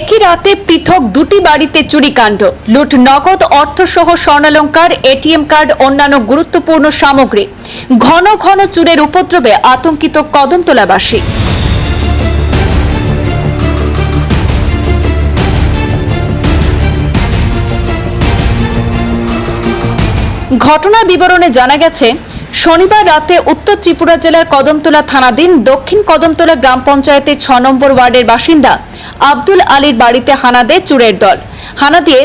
একই রাতে পৃথক দুটি বাড়িতে চুরিকাণ্ড। লুট, নগদ অর্থসহ স্বর্ণালঙ্কার, এটিএম কার্ড, অন্যান্য গুরুত্বপূর্ণ সামগ্রী। ঘন ঘন চুরের উপদ্রবে আতঙ্কিত কদমতলাবাসী। ঘটনার বিবরণে জানা গেছে শনিবার রাতে উত্তর ত্রিপুরা জেলার কদমতলা থানাধীন দক্ষিণ কদমতলা গ্রাম পঞ্চায়েতের ছ নম্বর ওয়ার্ডের বাসিন্দা আব্দুল আলীর বাড়িতে হানা দেয় চুরের দল। হানা দিয়ে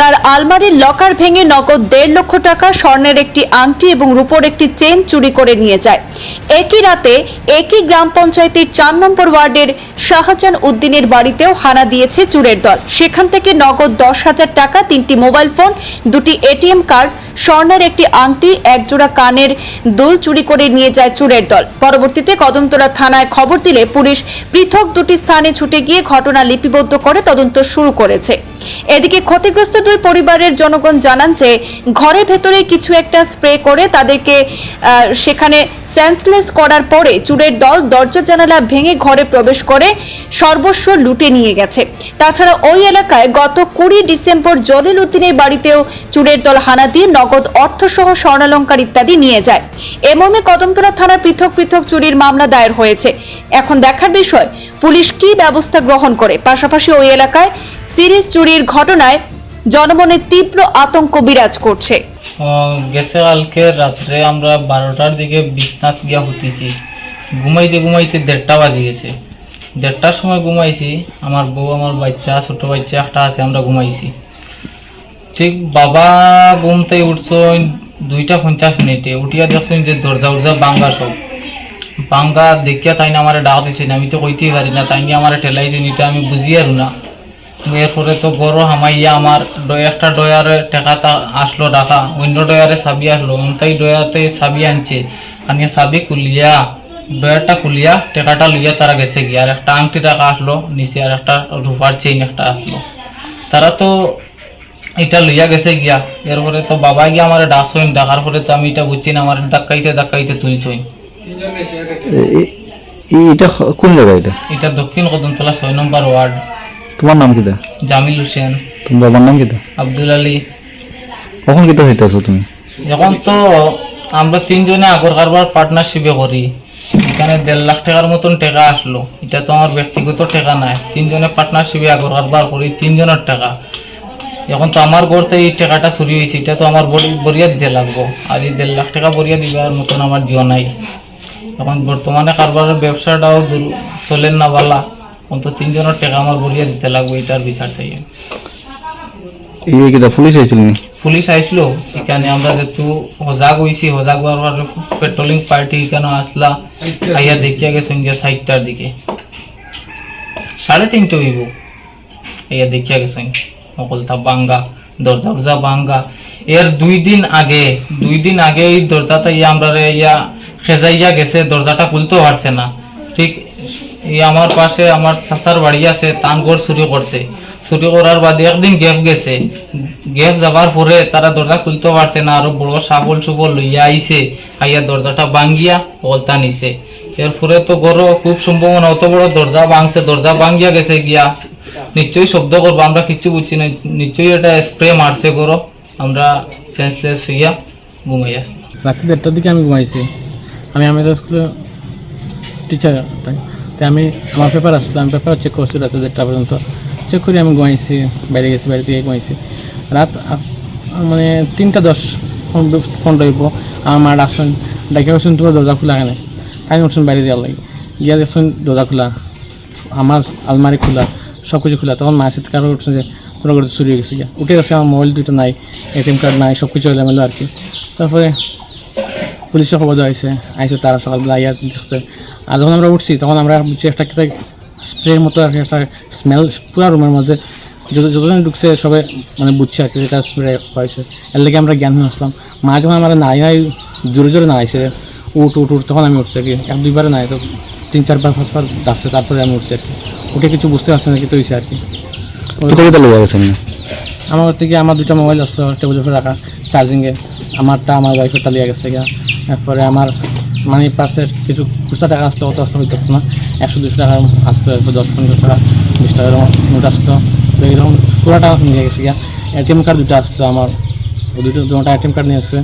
তার আলমারির লকার ভেঙে নগদ দেড় লক্ষ টাকা স্বর্ণের একটি আংটি এবং রূপোর একটি চেন চুরি করে নিয়ে যায়। একই রাতে একই গ্রাম পঞ্চায়েতের চার নম্বর ওয়ার্ডের শাহজাহান উদ্দিনের বাড়িতেও হানা দিয়েছে চুরের দল। সেখান থেকে নগদ দশ হাজার টাকা, তিনটি মোবাইল ফোন, দুটি এটিএম কার্ড, স্বর্ণের একটি আংটি, একজোড়া কানের দুল চুরি করে নিয়ে যায় চুরের দল। পরবর্তীতে কদমতলা থানায় খবর দিলে পুলিশ পৃথক দুটি স্থানে ছুটে গিয়ে ঘটনা লিপিবদ্ধ করে তদন্ত শুরু করেছে। এদিকে ক্ষতিগ্রস্ত দুই পরিবারের জনগণ জানান যে ঘরের ভেতরে কিছু একটা স্প্রে করে তাদেরকে সেখানে সেন্সলেস করার পরে চুরের দল দরজা জানালা ভেঙে ঘরে প্রবেশ করে সর্বস্ব লুটে নিয়ে গেছে। তাছাড়া ওই এলাকায় গত কুড়ি ডিসেম্বর জলিল উদ্দিনের বাড়িতেও চুরের দল হানা দিয়ে নগদ অর্থসহ স্বর্ণালঙ্কার ইত্যাদি নিয়ে যায়। এ মর্মে কদমতলা থানার পৃথক পৃথক চুরির মামলা দায়ের হয়েছে। এখন দেখার বিষয়, পুলিশ কি ব্যবস্থা গ্রহণ করে? পাশাপাশি ওই এলাকায় সিরিজ চুরির ঘটনায় জনমনে তীব্র আতঙ্ক বিরাজ করছে। গেছে কালকে রাত্রে আমরা বারোটার দিকে বিছনাথ গিয়া হতেছি। ঘুমাইতে ঘুমাইতে দেড়টা বাজে গেছে। দেড়টার সময় ঘুমাইছি, আমার বউ, আমার বাচ্চা, ছোট বাচ্চা একটা আছে, আমরা ঘুমাইছি। ঠিক বাবা ঘুমতে উঠছো দুইটা পঞ্চাশ মিনিটে, উঠিয়া দেখছেন যে দরজা উর্জা বাঙ্গা সব। বাঙ্গা দেখিয়া তাই না আমার ডাক দিছে আমি তো কইতেই পারি না, তাই নিয়ে আমার ঠেলাইছেন, এটা আমি বুঝি আর না। এরপরে তো গরো হামাইয়া আমার একটা ডয়ারে টেকাটা আসলো রাখা অন্য ডয়ারে সাবি আসলো তাই ডয়াতে চাবি আনছে। আনিয়ে সাবি খুলিয়া ডয়ারটা খুলিয়া টেকাটা লইয়া তারা গেছে গিয়া। আর একটা আংটি টাকা আসলো নিচে আর একটা রূপার চেইন একটা আসলো। তারা তো এটা লইয়া গেছে গিয়া। এরপরে তো বাবা গিয়া আমার ডাকছইন ডাকার পরে তো আমি এটা বুঝছি না আমার ধাক্কাইতে ধাক্কাইতে তুলছইন এ- এ- এটা কোন জায়গা এটা? এটা দক্ষিণ কদমতলা ছয় নম্বর ওয়ার্ড। তোমার নাম কিটা জামিল হোসেন। তোমার বাবার নাম কিটা আব্দুল আলী। কখন কিটা হইতেছো তুমি? এখন তো আমরা তিনজনে আগর কারবার পার্টনারশিপে করি এখানে দেড় লাখ টাকার মতন টাকা আসলো। এটা তো আমার ব্যক্তিগত টাকা নাই। তিনজনে পার্টনারশিপে আগর কারবার করি তিনজনের টাকা। এখন তো আমার গড়তে এই টাকাটা চুরি হয়েছে এটা তো আমার বরিয়া দিতে লাগবো। আর এই দেড় লাখ টাকা বরিয়া দিবার মতন আমার জিও নাই। এখন বর্তমানে কারবারের ব্যবসাটাও চলেন না বালা। এখন তো তিনজনের টাকা আমার বরিয়া দিতে লাগবে এটার বিচার চাই। এই পুলিশ আইছিল পুলিশ আইসলো এখানে আমরা যেহেতু সজাগ হয়েছি সজাগ হওয়ার পরে পেট্রোলিং পার্টি এখানে আসলা আইয়া দেখিয়া গেছে গিয়া সাইডটার দিকে। সাড়ে তিনটে হইব আইয়া দেখিয়া গেছে সকলটা বাঙ্গা দরজা দরজা বাঙ্গা এর দুই দিন আগে দুই দিন আগে এই দরজাটা ইয়া আমরা ইয়া খেজাইয়া গেছে দরজাটা খুলতেও পারছে না। ঠিক এই আমার পাশে আমার চাচার বাড়ি আছে তান ঘর চুরি করছে। চুরি করার বাদে একদিন গ্যাপ গেছে। গ্যাপ যাবার পরে তারা দরজা খুলতে পারছে না, আরও বড় সাবল সুবল লইয়া আইছে, আইয়া দরজাটা ভাঙ্গিয়া পলতা নিছে। এরপরে তো গরো, খুব সম্ভাবনা, অত বড় দরজা ভাঙছে, দরজা ভাঙ্গিয়া গেছে গিয়া। নিশ্চয়ই শব্দ করব, আমরা কিচ্ছু বুঝছি না, নিশ্চয়ই এটা স্প্রে মারছে গরো। আমরা সেন্সলেস হইয়া ঘুমাই আছি। রাত্রি দেড়টার দিকে আমি ঘুমাইছি। আমি আমাদের স্কুলে টিচার তাই তাই আমি আমার পেপার আসলো, আমি পেপার চেক করছি রাত্রি দেড়টা পর্যন্ত। চেক করে, আমি ঘুমাইছি, বাইরে গেছি বাইরে থেকে ঘুমাইছি। রাত মানে তিনটা দশ ফোন ফোন রইব আমার মা ডাকছেন ডাকে বলছেন তোমার দরজা খোলা কেন? আমি উঠছেন বাইরে দেওয়ার লাগে। গিয়া দেখছেন দরজা খোলা। আমার আলমারি খোলা সব কিছু খোলা। তখন মায়ের সাথে কারও উঠছে যে, তোর ঘরে চুরি হয়ে গেছে। গিয়া উঠে গেছে, আমার মোবাইল দুটো নাই এটিএম কার্ড নাই সব কিছু এলোমেলো আর কি। তারপরে পুলিশে খবর দেওয়া হয়েছে, আইসে তারা সকালবেলা আইয়া দেখছে আর যখন আমরা উঠছি তখন আমরা বুঝছি একটা স্প্রের মতো আর কি একটা স্মেল পুরো রুমের মধ্যে যত যতজন ঢুকছে সবাই মানে বুঝছে আর কি যেটা স্প্রে হয়েছে। এর লেগে আমরা জ্ঞান হয়ে আসলাম। মা যখন আমার নাই নাই জোরে জোরে না আইসে উঠ উঠ উঠ তখন আমি উঠছি আর কি। এক দুইবারে নাই তো তিন চারবার পাঁচবার ডাকছে তারপরে আমি উঠছি আর কি। উঠে কিছু বুঝতে পারছি না কি। তো হয়েছে আর কি আমার থেকে আমার দুটো মোবাইল আসলো টেবিলের উপরে রাখা চার্জিংয়ে আমারটা আমার ওয়াইফেরটা লিয়ে গেছে গিয়া। তারপরে আমার মানি পার্সের কিছু খুচরা টাকা আসতো, অত আসতো হইতো না। একশো, দুশো টাকা আসতো, একশো দশ পনেরো টাকা, বিশ টাকা এরকম নোট আসতো। তো এরকম ষোলো টাকা নিয়ে গেছে গিয়া। এটিএম কার্ড দুটো আসতো আমার। দুটো, দুটা এটিএম কার্ড নিয়ে আসছে।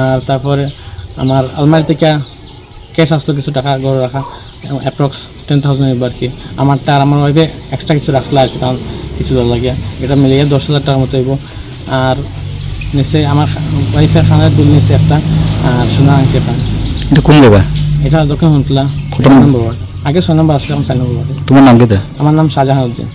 আর তারপরে আমার আলমারি থেকে ক্যাশ আসলো কিছু টাকা ঘরে রাখা। অ্যাপ্রক্স টেন থাউজেন্ড এবার কি। আমারটা আর আমার ওয়াইফে এক্সট্রা কিছু রাখছিল আর কি, তখন কিছু দর লাগিয়া। এটা মিলিয়ে দশ হাজার টাকার মতো হইব। আর নিশ্চয়ই আমার ওয়াইফের খানার বিল নিচ্ছে একটা। আর সোনা আংটি একটা এটা কোন জায়গা? এটা দক্ষিণ হুন্তলা নম্বর? আগে ছয় নম্বর আসলে আমার চার নম্বর তোমার নাম কেটা আমার নাম শাহজাহান উদ্দিন।